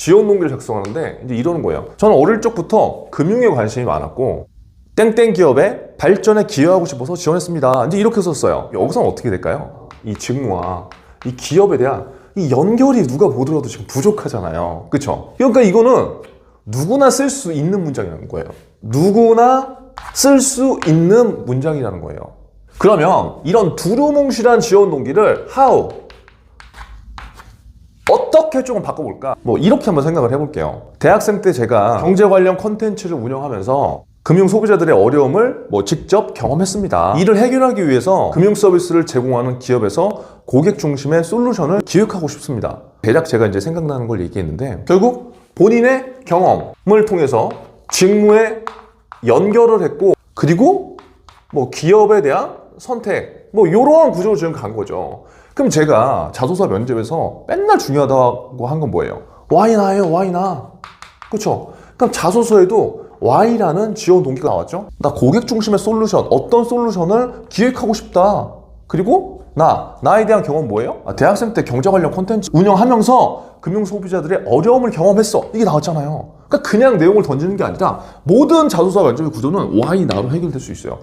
지원 동기를 작성하는데 이제 이러는 거예요. 저는 어릴 적부터 금융에 관심이 많았고 땡땡 기업의 발전에 기여하고 싶어서 지원했습니다. 이제 이렇게 썼어요. 여기서는 어떻게 될까요? 이 직무와 이 기업에 대한 이 연결이 누가 보더라도 지금 부족하잖아요. 그쵸? 그러니까 이거는 누구나 쓸 수 있는 문장이라는 거예요. 누구나 쓸 수 있는 문장이라는 거예요. 그러면 이런 두루뭉실한 지원 동기를 how 어떻게 조금 바꿔볼까? 뭐 이렇게 한번 생각을 해볼게요. 대학생 때 제가 경제 관련 콘텐츠를 운영하면서 금융 소비자들의 어려움을 뭐 직접 경험했습니다. 이를 해결하기 위해서 금융 서비스를 제공하는 기업에서 고객 중심의 솔루션을 기획하고 싶습니다. 대략 제가 이제 생각나는 걸 얘기했는데 결국 본인의 경험을 통해서 직무에 연결을 했고 그리고 뭐 기업에 대한 선택 뭐 이러한 구조로 지금 간 거죠. 그럼 제가 자소서 면접에서 맨날 중요하다고 한 건 뭐예요? Y나예요, Y나. 그렇죠? 그럼 자소서에도 Y라는 지원 동기가 나왔죠. 나 고객 중심의 솔루션, 어떤 솔루션을 기획하고 싶다. 그리고 나, 나에 대한 경험 뭐예요? 아, 대학생 때 경제 관련 콘텐츠 운영하면서 금융 소비자들의 어려움을 경험했어. 이게 나왔잖아요. 그러니까 그냥 내용을 던지는 게 아니라 모든 자소서 면접의 구조는 Y, 나로 해결될 수 있어요.